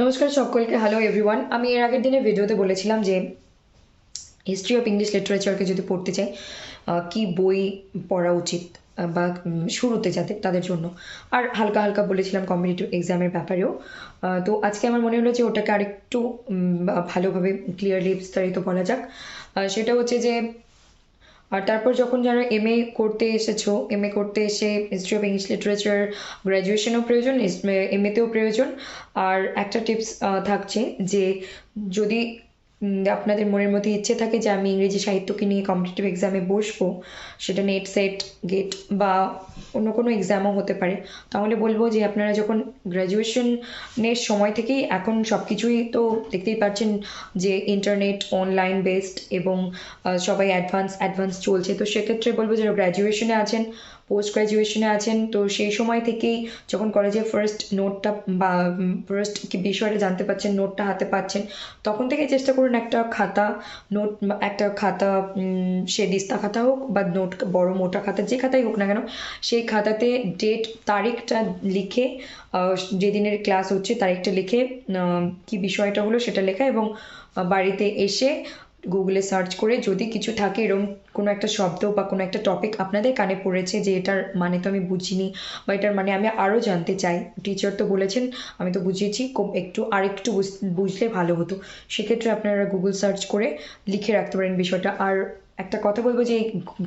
নমস্কার সকলকে hello everyone আমি এর আগের দিনের ভিডিওতে বলেছিলাম যে হিস্ট্রি অফ ইংলিশ লিটারেচারকে যদি পড়তে চাই কি বই পড়া উচিত বা শুরুতে যাতে তাদের জন্য। আর হালকা হালকা বলেছিলাম কম্পিটিটিভ এক্সামের ব্যাপারেও। তো আজকে আমার মনে হলো যে ওটাকে আরেকটু ভালোভাবে ক্লিয়ারলি বিস্তারিত বলা যাক। সেটা হচ্ছে যে আর তারপর যখন যারা এম এ করতে এসেছ এম এ করতে এসে হিস্ট্রি অফ ইংলিশ লিটারেচার গ্র্যাজুয়েশনও প্রয়োজন এম এতেও প্রয়োজন। আর একটা টিপস থাকছে যে যদি আপনাদের মনের মধ্যে ইচ্ছে থাকে যে আমি ইংরেজি সাহিত্যকে নিয়ে কম্পিটিটিভ এক্সামে বসবো, সেটা নেট সেট গেট বা অন্য কোনো এক্সামও হতে পারে, তাহলে বলব যে আপনারা যখন গ্র্যাজুয়েশনের সময় থেকেই এখন সব কিছুই তো দেখতেই পাচ্ছেন যে ইন্টারনেট অনলাইন বেসড এবং সবাই অ্যাডভান্স অ্যাডভান্স চলছে, তো সেক্ষেত্রে বলব যারা গ্র্যাজুয়েশনে আছেন পোস্ট গ্র্যাজুয়েশনে আছেন, তো সেই সময় থেকেই যখন কলেজে ফার্স্ট নোটটা বা ফার্স্ট কি বিষয়টা জানতে পারছেন নোটটা হাতে পাচ্ছেন, তখন থেকে চেষ্টা করুন একটা খাতা নোট একটা খাতা সে দিস্তা খাতা হোক বা নোট বড় মোটা খাতা, যে খাতাই হোক না কেন, সেই খাতাতে ডেট তারিখটা লিখে যেদিনের ক্লাস হচ্ছে তারিখটা লিখে কি বিষয়টা হলো সেটা লেখা এবং বাড়িতে এসে গুগলে সার্চ করে যদি কিছু থাকে এরকম কোনো একটা শব্দ বা কোনো একটা টপিক আপনাদের কানে পড়েছে যে এটার মানে তো আমি বুঝিনি বা এটার মানে আমি আরও জানতে চাই। টিচার তো বলেছেন, আমি তো বুঝিয়েছি খুব একটু আরেকটু বুঝ- বুঝলে ভালো হতো। সেক্ষেত্রে আপনারা গুগল সার্চ করে লিখে রাখতে পারেন বিষয়টা। আর একটা কথা বলব যে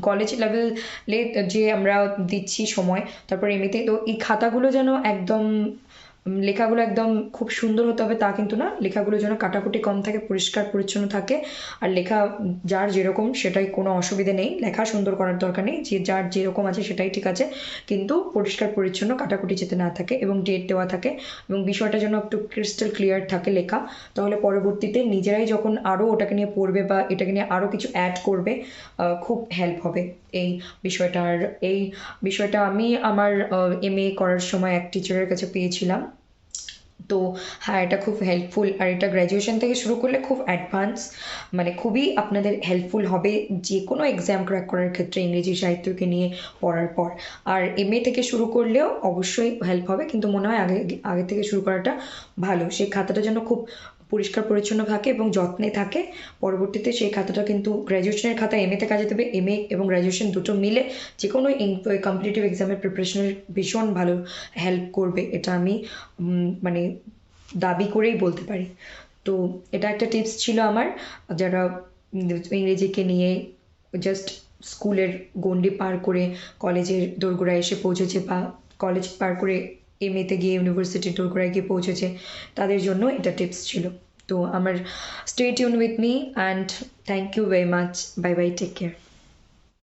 কলেজ লেভেলে যে আমরা দিচ্ছি সময়, তারপর এমনিতে তো এই খাতাগুলো যেন একদম লেখাগুলো একদম খুব সুন্দর হতে হবে তা কিন্তু না। লেখাগুলো যেন কাটাকুটি কম থাকে, পরিষ্কার, পরিচ্ছন্ন থাকে। আর লেখা যার যেরকম, সেটাই কোনো অসুবিধে নেই। লেখা সুন্দর করার দরকার নেই। যে যার যেরকম আছে, সেটাই ঠিক আছে। কিন্তু পরিষ্কার, পরিচ্ছন্ন, কাটাকুটি যেতে না থাকে এবং ডেট দেওয়া থাকে এবং বিষয়টা যেন একটু ক্রিস্টাল ক্লিয়ার থাকে লেখা, তাহলে পরবর্তীতে নিজেরাই যখন আরও ওটাকে নিয়ে পড়বে বা এটাকে নিয়ে আরও কিছু অ্যাড করবে খুব হেল্প হবে এই বিষয়টার। এই বিষয়টা আমি আমার এম এ করার সময় এক টিচারের কাছে পেয়েছিলাম। তো হ্যাঁ এটা খুব হেল্পফুল আর এটা গ্র্যাজুয়েশন থেকে শুরু করলে খুব অ্যাডভান্স মানে খুবই আপনাদের হেল্পফুল হবে যে কোনো এক্সাম ক্র্যাক করার ক্ষেত্রে ইংরেজি সাহিত্যকে নিয়ে পড়ার পর। আর এম এ থেকে শুরু করলেও অবশ্যই হেল্প হবে, কিন্তু মনে হয় আগে আগে থেকে শুরু করাটা ভালো। সেই খাতাটা যেন খুব পরিষ্কার পরিচ্ছন্ন থাকে এবং যত্নে থাকে। পরবর্তীতে সেই খাতাটা কিন্তু গ্র্যাজুয়েশনের খাতা এম এতে কাজে দেবে। এম এবং গ্র্যাজুয়েশন দুটো মিলে যে কোনো কম্পিটিটিভ এক্সামের প্রিপারেশনের ভীষণ ভালো হেল্প করবে। এটা আমি মানে দাবি করেই বলতে পারি। তো এটা একটা টিপস ছিল আমার। যারা ইংরেজিকে নিয়ে জাস্ট স্কুলের গণ্ডি পার করে কলেজের দোরগোড়ায় এসে পৌঁছেছে বা কলেজ পার করে এম এতে গিয়ে ইউনিভার্সিটির দোরগোড়ায় গিয়ে পৌঁছেছে। তাদের জন্য এটা টিপস ছিল। তো আমার stay tune with me and thank you very much bye bye take care